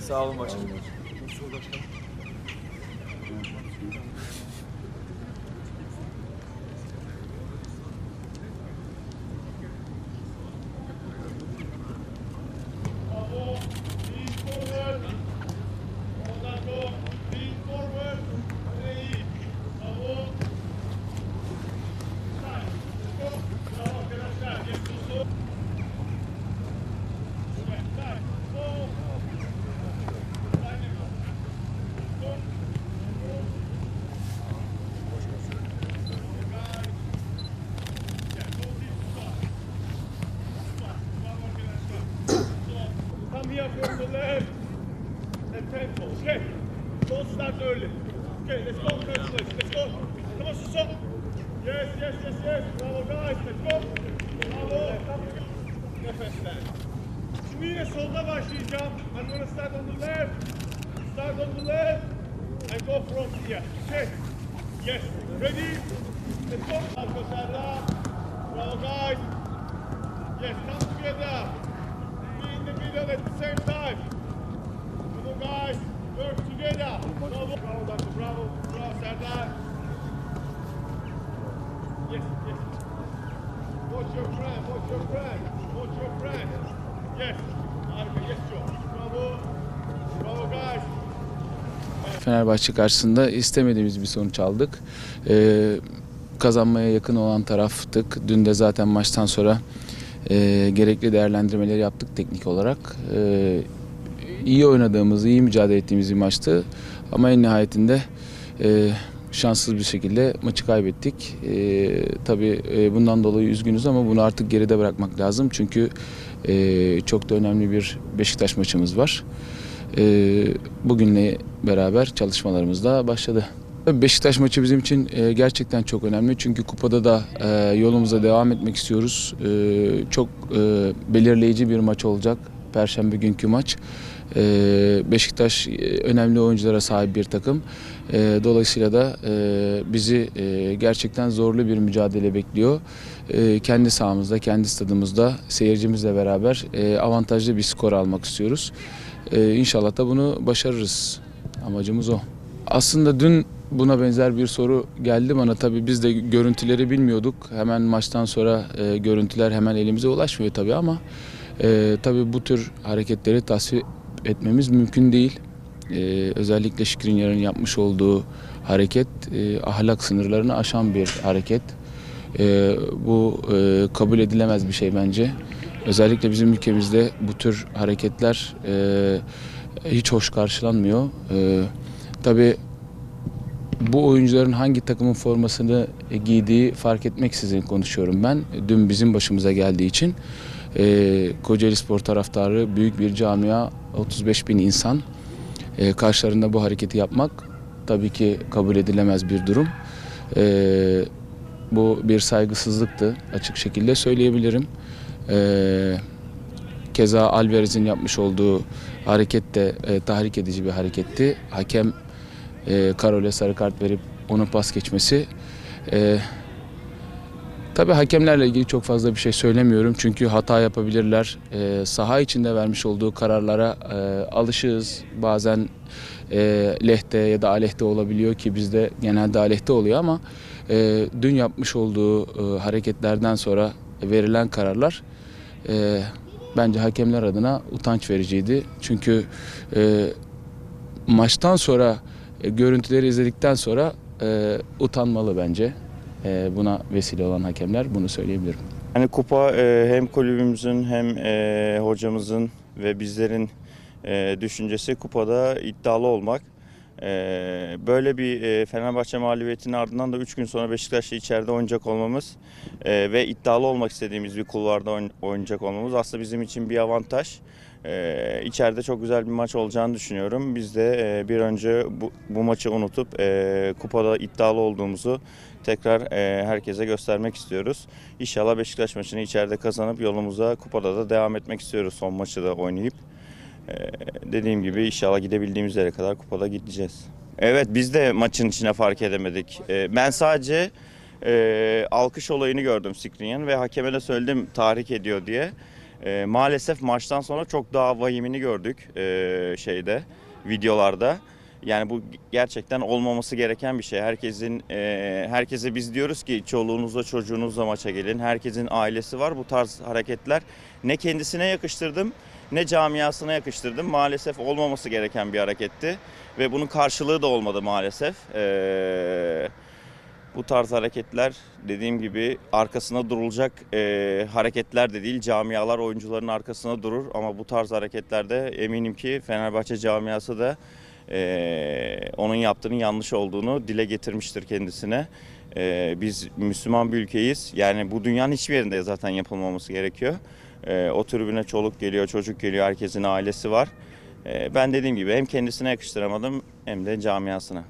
Sağ olun başkanım. Come here from the left. And tempo. Okay. Don't start early. Okay, let's go, Councillors. Let's go. Come on, Suso. Yes, yes, yes, yes. Bravo, guys. Let's go. Bravo. Nefeslen. Şimdi yine solda başlayacağım. I'm gonna start on the left. Start on the left. And go from here. Okay. Yes. Ready? Let's go. Arka Serdar. Bravo, guys. Yes, come together. Be in the middle at the same time. Come on, guys. Work together. Bravo. Bravo, Dr. Bravo. Bravo, Serdar. Yes, yes. Watch your friend. Watch your friend. Watch your friend. Yes. Harika. Yes, Joe. Bravo. Bravo, guys. Fenerbahçe karşısında istemediğimiz bir sonuç aldık. Ee, kazanmaya yakın olan taraftık. Dün de zaten maçtan sonra e, gerekli değerlendirmeleri yaptık teknik olarak. Ee, iyi oynadığımız, iyi mücadele ettiğimiz bir maçtı. Ama en nihayetinde e, şanssız bir şekilde maçı kaybettik. E, tabii e, bundan dolayı üzgünüz ama bunu artık geride bırakmak lazım. Çünkü e, çok da önemli bir Beşiktaş maçımız var. Ee, bugünle beraber çalışmalarımız da başladı. Beşiktaş maçı bizim için e, gerçekten çok önemli çünkü kupada da e, yolumuza devam etmek istiyoruz. E, çok e, belirleyici bir maç olacak Perşembe günkü maç. E, Beşiktaş e, önemli oyunculara sahip bir takım. E, dolayısıyla da e, bizi e, gerçekten zorlu bir mücadele bekliyor. E, kendi sahamızda, kendi stadımızda seyircimizle beraber e, avantajlı bir skor almak istiyoruz. Ee, inşallah da bunu başarırız. Amacımız o. Aslında dün buna benzer bir soru geldi bana. Tabii biz de görüntüleri bilmiyorduk. Hemen maçtan sonra e, görüntüler hemen elimize ulaşmıyor tabii ama e, tabii bu tür hareketleri tasvip etmemiz mümkün değil. E, özellikle Şikrinyar'ın yapmış olduğu hareket e, ahlak sınırlarını aşan bir hareket. E, bu e, kabul edilemez bir şey bence. Özellikle bizim ülkemizde bu tür hareketler e, hiç hoş karşılanmıyor. E, tabii bu oyuncuların hangi takımın formasını giydiği fark etmeksizin konuşuyorum ben. Dün bizim başımıza geldiği için e, Kocaeli Spor taraftarı büyük bir camia 35 bin insan e, karşılarında bu hareketi yapmak tabii ki kabul edilemez bir durum. E, bu bir saygısızlıktı açık şekilde söyleyebilirim. Ee, keza Alvarez'in yapmış olduğu hareket de e, tahrik edici bir hareketti. Hakem e, Karol'e sarı kart verip onun pas geçmesi. E, tabii hakemlerle ilgili çok fazla bir şey söylemiyorum. Çünkü hata yapabilirler. E, saha içinde vermiş olduğu kararlara e, alışığız. Bazen e, lehte ya da aleyhte olabiliyor ki bizde genelde aleyhte oluyor ama e, dün yapmış olduğu e, hareketlerden sonra verilen kararlar e, bence hakemler adına utanç vericiydi. Çünkü e, maçtan sonra e, görüntüleri izledikten sonra e, utanmalı bence. E, buna vesile olan hakemler bunu söyleyebilirim. Yani kupa e, hem kulübümüzün hem e, hocamızın ve bizlerin e, düşüncesi kupada iddialı olmak. E, böyle bir e, Fenerbahçe mağlubiyetinin ardından da 3 gün sonra Beşiktaş'la içeride oynayacak olmamız e, ve iddialı olmak istediğimiz bir kulvarda oyn- oynayacak olmamız aslında bizim için bir avantaj. E, içeride çok güzel bir maç olacağını düşünüyorum. Biz de bir önce bu, bu maçı unutup kupada iddialı olduğumuzu tekrar herkese göstermek istiyoruz. İnşallah Beşiktaş maçını içeride kazanıp yolumuza kupada da devam etmek istiyoruz son maçı da oynayıp. Ee, dediğim gibi inşallah gidebildiğimiz yere kadar kupada gideceğiz. Evet biz de maçın içine fark edemedik. Ee, ben sadece e, alkış olayını gördüm Skriniar'ın ve hakeme de söyledim tahrik ediyor diye. E, maalesef maçtan sonra çok daha vahimini gördük e, şeyde videolarda. Yani bu gerçekten olmaması gereken bir şey. Herkesin e, herkese biz diyoruz ki çoluğunuzla çocuğunuzla maça gelin. Herkesin ailesi var. Bu tarz hareketler ne kendisine yakıştırdım ne camiasına yakıştırdım. Maalesef olmaması gereken bir hareketti ve bunun karşılığı da olmadı maalesef. E, bu tarz hareketler dediğim gibi arkasına durulacak e, hareketler de değil. Camialar oyuncuların arkasına durur ama bu tarz hareketlerde eminim ki Fenerbahçe camiası da e, onun yaptığının yanlış olduğunu dile getirmiştir kendisine. E, biz Müslüman bir ülkeyiz. Yani bu dünyanın hiçbir yerinde zaten yapılmaması gerekiyor. E, o tribüne çoluk geliyor, çocuk geliyor, herkesin ailesi var. E, ben dediğim gibi hem kendisine yakıştıramadım hem de camiasına.